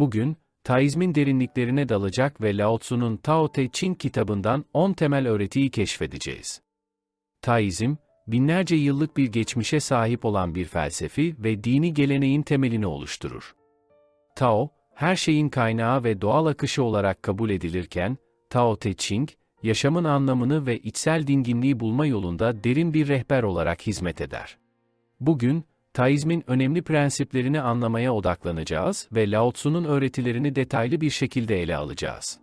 Bugün, Taizmin derinliklerine dalacak ve Lao Tzu'nun Tao Te Ching kitabından 10 temel öğretiyi keşfedeceğiz. Taizm, binlerce yıllık bir geçmişe sahip olan bir felsefi ve dini geleneğin temelini oluşturur. Tao, her şeyin kaynağı ve doğal akışı olarak kabul edilirken, Tao Te Ching, yaşamın anlamını ve içsel dinginliği bulma yolunda derin bir rehber olarak hizmet eder. Bugün, Taizmin önemli prensiplerini anlamaya odaklanacağız ve Lao Tzu'nun öğretilerini detaylı bir şekilde ele alacağız.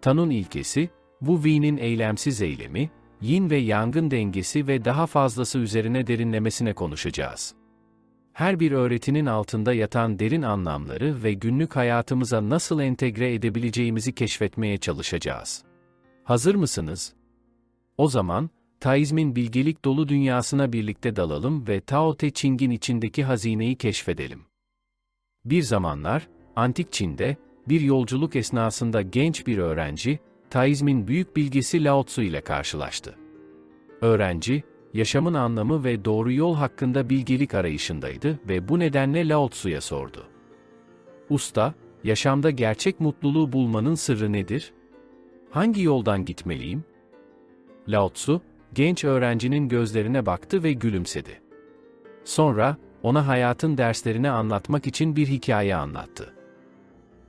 Tanun ilkesi, Wu Wei'nin eylemsiz eylemi, yin ve yangın dengesi ve daha fazlası üzerine derinlemesine konuşacağız. Her bir öğretinin altında yatan derin anlamları ve günlük hayatımıza nasıl entegre edebileceğimizi keşfetmeye çalışacağız. Hazır mısınız? O zaman, Taizmin bilgelik dolu dünyasına birlikte dalalım ve Tao Te Ching'in içindeki hazineyi keşfedelim. Bir zamanlar, Antik Çin'de, bir yolculuk esnasında genç bir öğrenci, Taizmin büyük bilgisi Lao Tzu ile karşılaştı. Öğrenci, yaşamın anlamı ve doğru yol hakkında bilgelik arayışındaydı ve bu nedenle Lao Tzu'ya sordu. Usta, yaşamda gerçek mutluluğu bulmanın sırrı nedir? Hangi yoldan gitmeliyim? Lao Tzu, genç öğrencinin gözlerine baktı ve gülümsedi. Sonra, ona hayatın derslerini anlatmak için bir hikaye anlattı.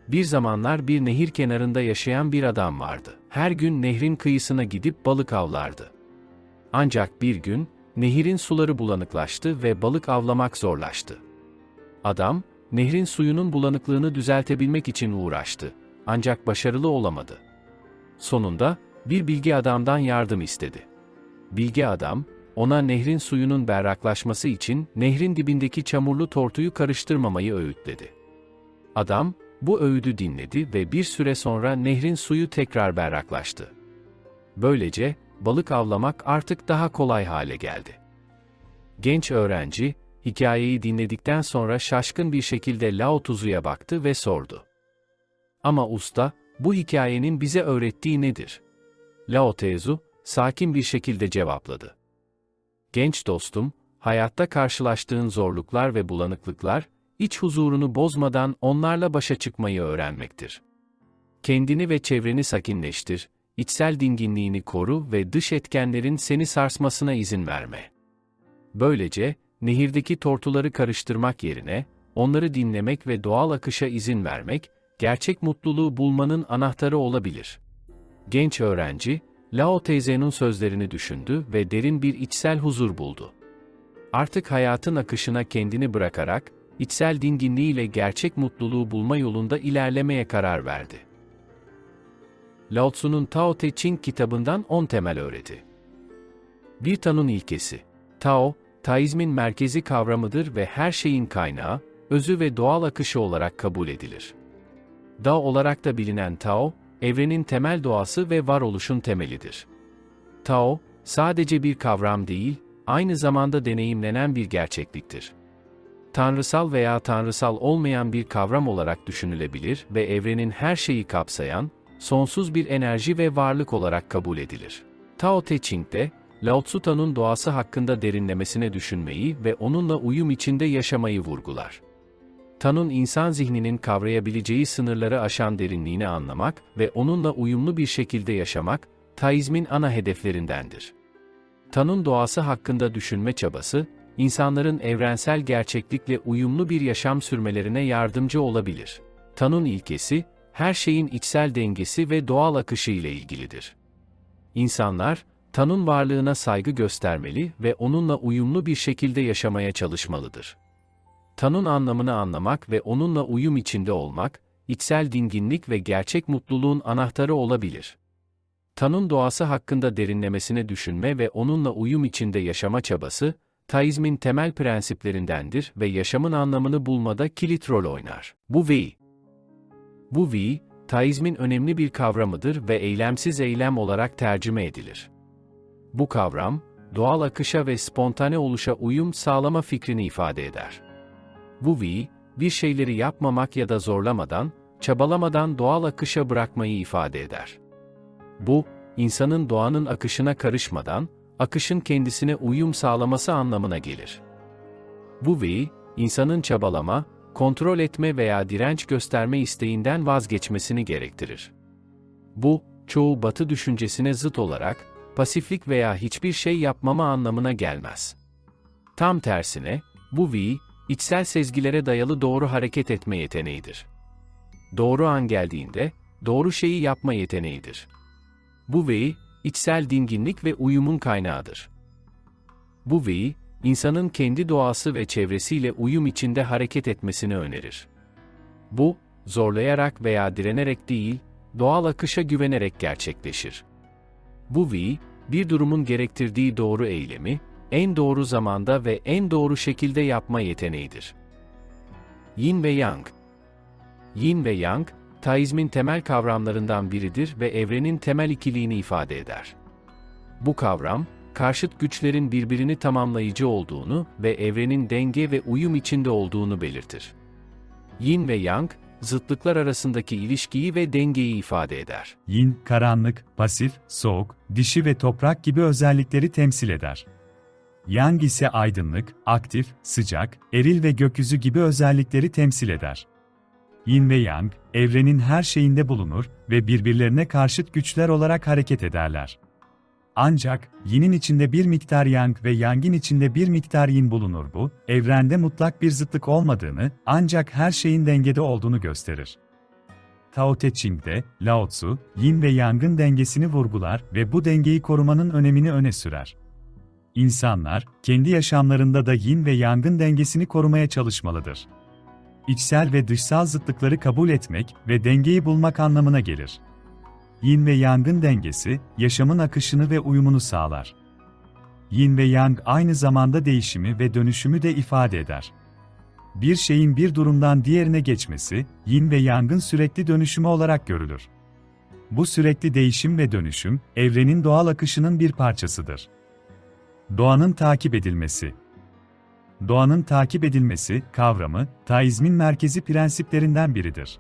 Bir zamanlar bir nehir kenarında yaşayan bir adam vardı. Her gün nehrin kıyısına gidip balık avlardı. Ancak bir gün, nehirin suları bulanıklaştı ve balık avlamak zorlaştı. Adam, nehrin suyunun bulanıklığını düzeltebilmek için uğraştı. Ancak başarılı olamadı. Sonunda, bir bilgi adamdan yardım istedi. Bilge adam, ona nehrin suyunun berraklaşması için nehrin dibindeki çamurlu tortuyu karıştırmamayı öğütledi. Adam, bu öğüdü dinledi ve bir süre sonra nehrin suyu tekrar berraklaştı. Böylece, balık avlamak artık daha kolay hale geldi. Genç öğrenci, hikayeyi dinledikten sonra şaşkın bir şekilde Lao Tzu'ya baktı ve sordu. Ama usta, bu hikayenin bize öğrettiği nedir? Lao Tzu, sakin bir şekilde cevapladı. Genç dostum, hayatta karşılaştığın zorluklar ve bulanıklıklar, iç huzurunu bozmadan onlarla başa çıkmayı öğrenmektir. Kendini ve çevreni sakinleştir, içsel dinginliğini koru ve dış etkenlerin seni sarsmasına izin verme. Böylece, nehirdeki tortuları karıştırmak yerine, onları dinlemek ve doğal akışa izin vermek, gerçek mutluluğu bulmanın anahtarı olabilir. Genç öğrenci, Lao teyze'nin sözlerini düşündü ve derin bir içsel huzur buldu. Artık hayatın akışına kendini bırakarak, içsel dinginliğiyle gerçek mutluluğu bulma yolunda ilerlemeye karar verdi. Lao Tzu'nun Tao Te Ching kitabından 10 temel öğreti. Bir tanın ilkesi. Tao, Taizmin merkezi kavramıdır ve her şeyin kaynağı, özü ve doğal akışı olarak kabul edilir. Dao olarak da bilinen Tao, evrenin temel doğası ve varoluşun temelidir. Tao, sadece bir kavram değil, aynı zamanda deneyimlenen bir gerçekliktir. Tanrısal veya tanrısal olmayan bir kavram olarak düşünülebilir ve evrenin her şeyi kapsayan, sonsuz bir enerji ve varlık olarak kabul edilir. Tao Te Ching'de, Lao Tzu doğası hakkında derinlemesine düşünmeyi ve onunla uyum içinde yaşamayı vurgular. Tan'ın insan zihninin kavrayabileceği sınırları aşan derinliğini anlamak ve onunla uyumlu bir şekilde yaşamak, Taizmin ana hedeflerindendir. Tan'ın doğası hakkında düşünme çabası, insanların evrensel gerçeklikle uyumlu bir yaşam sürmelerine yardımcı olabilir. Tan'ın ilkesi, her şeyin içsel dengesi ve doğal akışı ile ilgilidir. İnsanlar, Tan'ın varlığına saygı göstermeli ve onunla uyumlu bir şekilde yaşamaya çalışmalıdır. Tan'ın anlamını anlamak ve onunla uyum içinde olmak, içsel dinginlik ve gerçek mutluluğun anahtarı olabilir. Tan'ın doğası hakkında derinlemesine düşünme ve onunla uyum içinde yaşama çabası, Taizmin temel prensiplerindendir ve yaşamın anlamını bulmada kilit rol oynar. Bu vi. Bu vi, Taizmin önemli bir kavramıdır ve eylemsiz eylem olarak tercüme edilir. Bu kavram, doğal akışa ve spontane oluşa uyum sağlama fikrini ifade eder. Bu vi, bir şeyleri yapmamak ya da zorlamadan, çabalamadan doğal akışa bırakmayı ifade eder. Bu, insanın doğanın akışına karışmadan, akışın kendisine uyum sağlaması anlamına gelir. Bu vi, insanın çabalama, kontrol etme veya direnç gösterme isteğinden vazgeçmesini gerektirir. Bu, çoğu batı düşüncesine zıt olarak, pasiflik veya hiçbir şey yapmama anlamına gelmez. Tam tersine, bu V, içsel sezgilere dayalı doğru hareket etme yeteneğidir. Doğru an geldiğinde, doğru şeyi yapma yeteneğidir. Bu V, içsel dinginlik ve uyumun kaynağıdır. Bu V, insanın kendi doğası ve çevresiyle uyum içinde hareket etmesini önerir. Bu, zorlayarak veya direnerek değil, doğal akışa güvenerek gerçekleşir. Bu V, bir durumun gerektirdiği doğru eylemi, en doğru zamanda ve en doğru şekilde yapma yeteneğidir. Yin ve Yang Yin ve Yang, Taizmin temel kavramlarından biridir ve evrenin temel ikiliğini ifade eder. Bu kavram, karşıt güçlerin birbirini tamamlayıcı olduğunu ve evrenin denge ve uyum içinde olduğunu belirtir. Yin ve Yang, zıtlıklar arasındaki ilişkiyi ve dengeyi ifade eder. Yin, karanlık, pasif, soğuk, dişi ve toprak gibi özellikleri temsil eder. Yang ise aydınlık, aktif, sıcak, eril ve gökyüzü gibi özellikleri temsil eder. Yin ve Yang, evrenin her şeyinde bulunur ve birbirlerine karşıt güçler olarak hareket ederler. Ancak, Yin'in içinde bir miktar Yang ve Yang'in içinde bir miktar Yin bulunur bu, evrende mutlak bir zıtlık olmadığını, ancak her şeyin dengede olduğunu gösterir. Tao Te Ching'de, Lao Tzu, Yin ve Yang'ın dengesini vurgular ve bu dengeyi korumanın önemini öne sürer. İnsanlar, kendi yaşamlarında da Yin ve Yang'ın dengesini korumaya çalışmalıdır. İçsel ve dışsal zıtlıkları kabul etmek ve dengeyi bulmak anlamına gelir. Yin ve Yang'ın dengesi, yaşamın akışını ve uyumunu sağlar. Yin ve Yang aynı zamanda değişimi ve dönüşümü de ifade eder. Bir şeyin bir durumdan diğerine geçmesi, Yin ve Yang'ın sürekli dönüşümü olarak görülür. Bu sürekli değişim ve dönüşüm, evrenin doğal akışının bir parçasıdır. Doğanın takip edilmesi Doğanın takip edilmesi kavramı, Taizmin merkezi prensiplerinden biridir.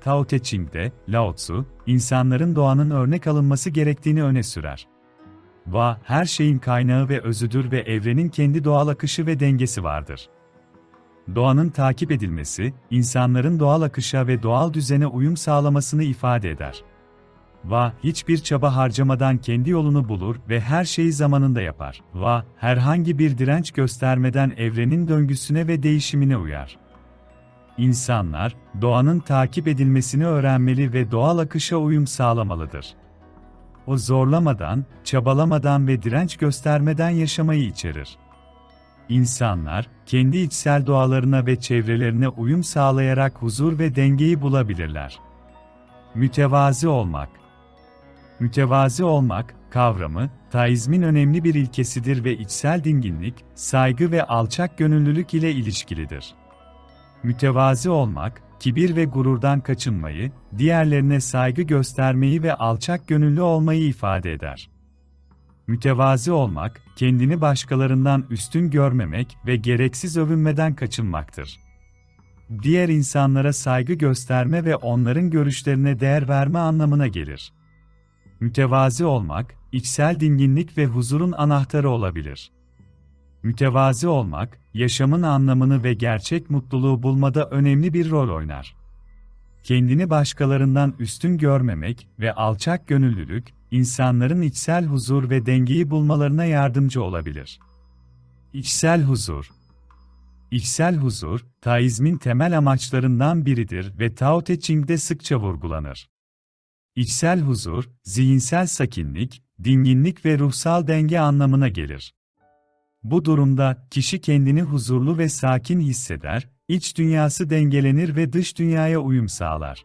Tao Te Ching'de, Lao Tzu, insanların doğanın örnek alınması gerektiğini öne sürer. Va, her şeyin kaynağı ve özüdür ve evrenin kendi doğal akışı ve dengesi vardır. Doğanın takip edilmesi, insanların doğal akışa ve doğal düzene uyum sağlamasını ifade eder. Va, hiçbir çaba harcamadan kendi yolunu bulur ve her şeyi zamanında yapar. Va, herhangi bir direnç göstermeden evrenin döngüsüne ve değişimine uyar. İnsanlar, doğanın takip edilmesini öğrenmeli ve doğal akışa uyum sağlamalıdır. O zorlamadan, çabalamadan ve direnç göstermeden yaşamayı içerir. İnsanlar, kendi içsel doğalarına ve çevrelerine uyum sağlayarak huzur ve dengeyi bulabilirler. Mütevazi olmak Mütevazi olmak, kavramı, Taizmin önemli bir ilkesidir ve içsel dinginlik, saygı ve alçak gönüllülük ile ilişkilidir. Mütevazi olmak, kibir ve gururdan kaçınmayı, diğerlerine saygı göstermeyi ve alçak gönüllü olmayı ifade eder. Mütevazi olmak, kendini başkalarından üstün görmemek ve gereksiz övünmeden kaçınmaktır. Diğer insanlara saygı gösterme ve onların görüşlerine değer verme anlamına gelir. Mütevazi olmak, içsel dinginlik ve huzurun anahtarı olabilir. Mütevazi olmak, yaşamın anlamını ve gerçek mutluluğu bulmada önemli bir rol oynar. Kendini başkalarından üstün görmemek ve alçak gönüllülük, insanların içsel huzur ve dengeyi bulmalarına yardımcı olabilir. İçsel huzur İçsel huzur, Taizmin temel amaçlarından biridir ve Tao Te Ching'de sıkça vurgulanır. İçsel huzur, zihinsel sakinlik, dinginlik ve ruhsal denge anlamına gelir. Bu durumda kişi kendini huzurlu ve sakin hisseder, iç dünyası dengelenir ve dış dünyaya uyum sağlar.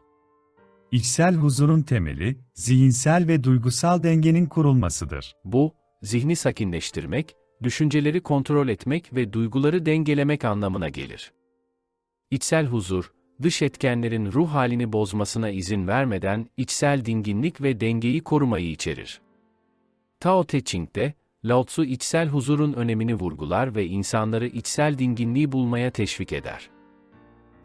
İçsel huzurun temeli, zihinsel ve duygusal dengenin kurulmasıdır. Bu, zihni sakinleştirmek, düşünceleri kontrol etmek ve duyguları dengelemek anlamına gelir. İçsel huzur, dış etkenlerin ruh halini bozmasına izin vermeden içsel dinginlik ve dengeyi korumayı içerir. Tao Te Ching'de, Lao Tzu içsel huzurun önemini vurgular ve insanları içsel dinginliği bulmaya teşvik eder.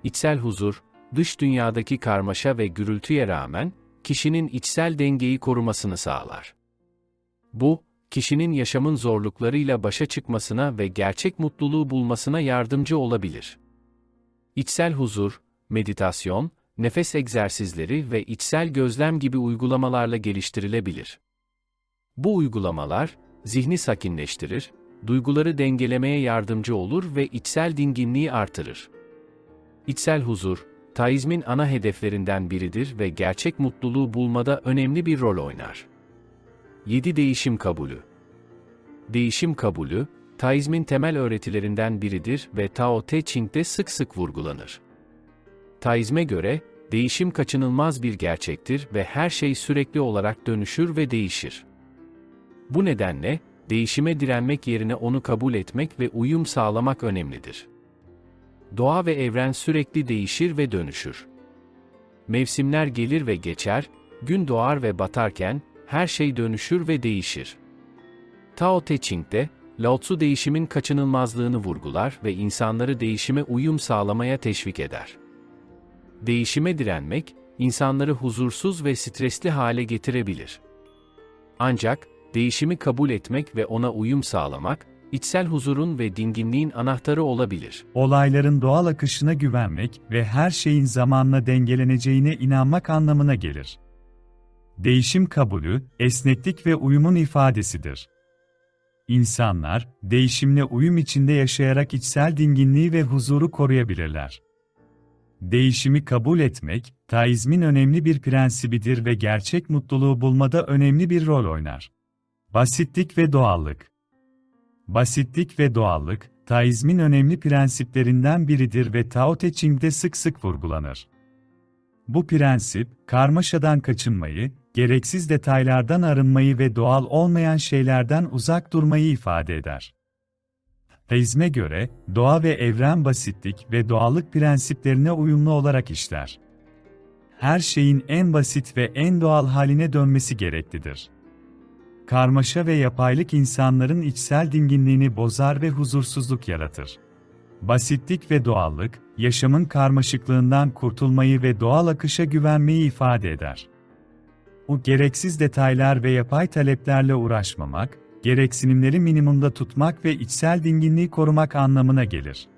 İçsel huzur, dış dünyadaki karmaşa ve gürültüye rağmen, kişinin içsel dengeyi korumasını sağlar. Bu, kişinin yaşamın zorluklarıyla başa çıkmasına ve gerçek mutluluğu bulmasına yardımcı olabilir. İçsel huzur, meditasyon, nefes egzersizleri ve içsel gözlem gibi uygulamalarla geliştirilebilir. Bu uygulamalar, zihni sakinleştirir, duyguları dengelemeye yardımcı olur ve içsel dinginliği artırır. İçsel huzur, Taizmin ana hedeflerinden biridir ve gerçek mutluluğu bulmada önemli bir rol oynar. 7 Değişim Kabulü Değişim kabulü, Taizmin temel öğretilerinden biridir ve Tao Te Ching'de sık sık vurgulanır. Taizme göre, değişim kaçınılmaz bir gerçektir ve her şey sürekli olarak dönüşür ve değişir. Bu nedenle, değişime direnmek yerine onu kabul etmek ve uyum sağlamak önemlidir. Doğa ve evren sürekli değişir ve dönüşür. Mevsimler gelir ve geçer, gün doğar ve batarken, her şey dönüşür ve değişir. Tao Te Ching'de, Lao Tzu değişimin kaçınılmazlığını vurgular ve insanları değişime uyum sağlamaya teşvik eder. Değişime direnmek, insanları huzursuz ve stresli hale getirebilir. Ancak, değişimi kabul etmek ve ona uyum sağlamak, içsel huzurun ve dinginliğin anahtarı olabilir. Olayların doğal akışına güvenmek ve her şeyin zamanla dengeleneceğine inanmak anlamına gelir. Değişim kabulü, esneklik ve uyumun ifadesidir. İnsanlar, değişimle uyum içinde yaşayarak içsel dinginliği ve huzuru koruyabilirler. Değişimi kabul etmek, Taizmin önemli bir prensibidir ve gerçek mutluluğu bulmada önemli bir rol oynar. Basitlik ve doğallık Basitlik ve doğallık, Taizmin önemli prensiplerinden biridir ve Tao Te Ching'de sık sık vurgulanır. Bu prensip, karmaşadan kaçınmayı, gereksiz detaylardan arınmayı ve doğal olmayan şeylerden uzak durmayı ifade eder. Taizme göre, doğa ve evren basitlik ve doğallık prensiplerine uyumlu olarak işler. Her şeyin en basit ve en doğal haline dönmesi gereklidir. Karmaşa ve yapaylık insanların içsel dinginliğini bozar ve huzursuzluk yaratır. Basitlik ve doğallık, yaşamın karmaşıklığından kurtulmayı ve doğal akışa güvenmeyi ifade eder. Bu gereksiz detaylar ve yapay taleplerle uğraşmamak, gereksinimleri minimumda tutmak ve içsel dinginliği korumak anlamına gelir.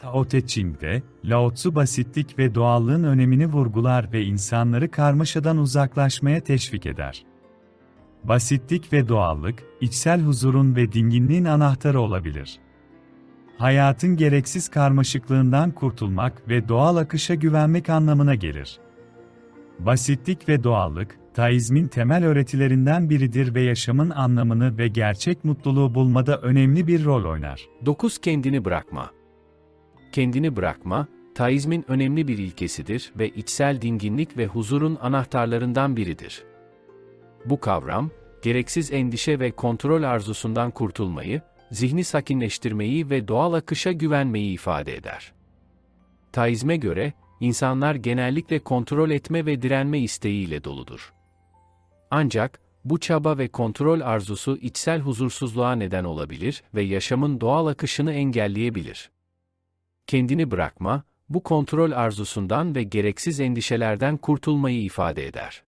Tao Te Ching'de, Lao Tzu basitlik ve doğallığın önemini vurgular ve insanları karmaşadan uzaklaşmaya teşvik eder. Basitlik ve doğallık, içsel huzurun ve dinginliğin anahtarı olabilir. Hayatın gereksiz karmaşıklığından kurtulmak ve doğal akışa güvenmek anlamına gelir. Basitlik ve doğallık, Taizmin temel öğretilerinden biridir ve yaşamın anlamını ve gerçek mutluluğu bulmada önemli bir rol oynar. 9. Kendini bırakma. Kendini bırakma, Taizmin önemli bir ilkesidir ve içsel dinginlik ve huzurun anahtarlarından biridir. Bu kavram, gereksiz endişe ve kontrol arzusundan kurtulmayı, zihni sakinleştirmeyi ve doğal akışa güvenmeyi ifade eder. Taizme göre, insanlar genellikle kontrol etme ve direnme isteğiyle doludur. Ancak, bu çaba ve kontrol arzusu içsel huzursuzluğa neden olabilir ve yaşamın doğal akışını engelleyebilir. Kendini bırakma, bu kontrol arzusundan ve gereksiz endişelerden kurtulmayı ifade eder.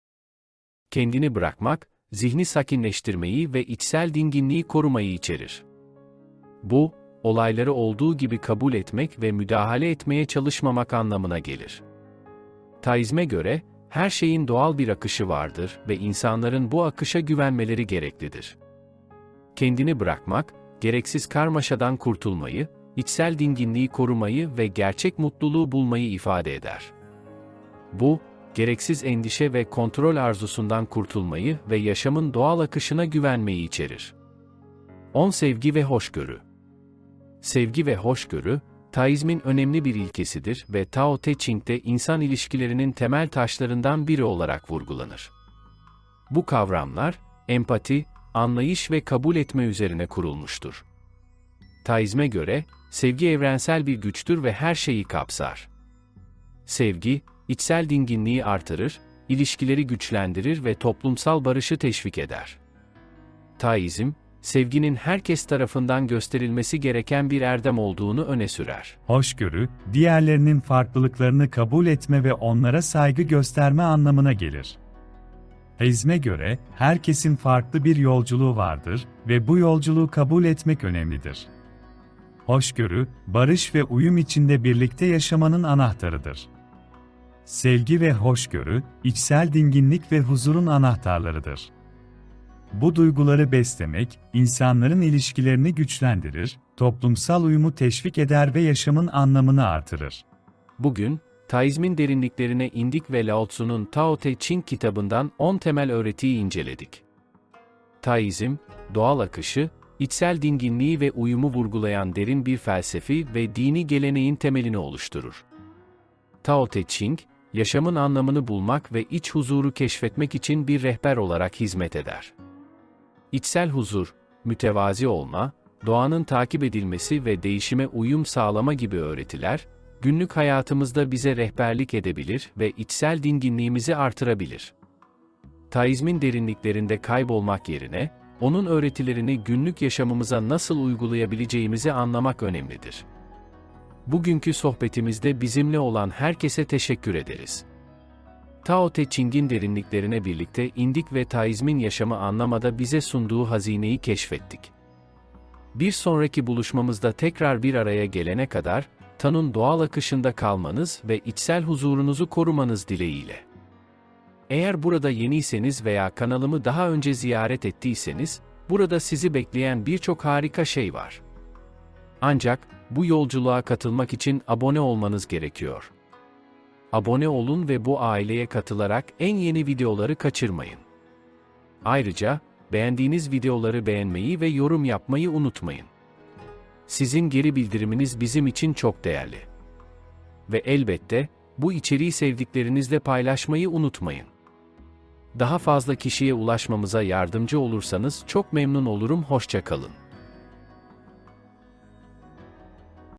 Kendini bırakmak, zihni sakinleştirmeyi ve içsel dinginliği korumayı içerir. Bu, olayları olduğu gibi kabul etmek ve müdahale etmeye çalışmamak anlamına gelir. Taizme göre, her şeyin doğal bir akışı vardır ve insanların bu akışa güvenmeleri gereklidir. Kendini bırakmak, gereksiz karmaşadan kurtulmayı, içsel dinginliği korumayı ve gerçek mutluluğu bulmayı ifade eder. Bu, gereksiz endişe ve kontrol arzusundan kurtulmayı ve yaşamın doğal akışına güvenmeyi içerir. 10 Sevgi ve Hoşgörü Sevgi ve hoşgörü, Taizmin önemli bir ilkesidir ve Tao Te Ching'de insan ilişkilerinin temel taşlarından biri olarak vurgulanır. Bu kavramlar, empati, anlayış ve kabul etme üzerine kurulmuştur. Taizme göre, sevgi evrensel bir güçtür ve her şeyi kapsar. Sevgi, içsel dinginliği artırır, ilişkileri güçlendirir ve toplumsal barışı teşvik eder. Taizm, sevginin herkes tarafından gösterilmesi gereken bir erdem olduğunu öne sürer. Hoşgörü, diğerlerinin farklılıklarını kabul etme ve onlara saygı gösterme anlamına gelir. Hezme göre, herkesin farklı bir yolculuğu vardır ve bu yolculuğu kabul etmek önemlidir. hoşgörü, barış ve uyum içinde birlikte yaşamanın anahtarıdır. Sevgi ve hoşgörü, içsel dinginlik ve huzurun anahtarlarıdır. Bu duyguları beslemek, insanların ilişkilerini güçlendirir, toplumsal uyumu teşvik eder ve yaşamın anlamını artırır. Bugün, Taizmin derinliklerine indik ve Lao Tzu'nun Tao Te Ching kitabından 10 temel öğretiyi inceledik. Taizm, doğal akışı, içsel dinginliği ve uyumu vurgulayan derin bir felsefi ve dini geleneğin temelini oluşturur. Tao Te Ching, yaşamın anlamını bulmak ve iç huzuru keşfetmek için bir rehber olarak hizmet eder. İçsel huzur, mütevazi olma, doğanın takip edilmesi ve değişime uyum sağlama gibi öğretiler, günlük hayatımızda bize rehberlik edebilir ve içsel dinginliğimizi artırabilir. Taizmin derinliklerinde kaybolmak yerine, onun öğretilerini günlük yaşamımıza nasıl uygulayabileceğimizi anlamak önemlidir. Bugünkü sohbetimizde bizimle olan herkese teşekkür ederiz. Tao Te Ching'in derinliklerine birlikte indik ve Taizmin yaşamı anlamada bize sunduğu hazineyi keşfettik. Bir sonraki buluşmamızda tekrar bir araya gelene kadar, Tan'ın doğal akışında kalmanız ve içsel huzurunuzu korumanız dileğiyle. Eğer burada yeniyseniz veya kanalımı daha önce ziyaret ettiyseniz, burada sizi bekleyen birçok harika şey var. Ancak, bu yolculuğa katılmak için abone olmanız gerekiyor. Abone olun ve bu aileye katılarak en yeni videoları kaçırmayın. Ayrıca, beğendiğiniz videoları beğenmeyi ve yorum yapmayı unutmayın. Sizin geri bildiriminiz bizim için çok değerli. Ve elbette, bu içeriği sevdiklerinizle paylaşmayı unutmayın. Daha fazla kişiye ulaşmamıza yardımcı olursanız çok memnun olurum. Hoşça kalın.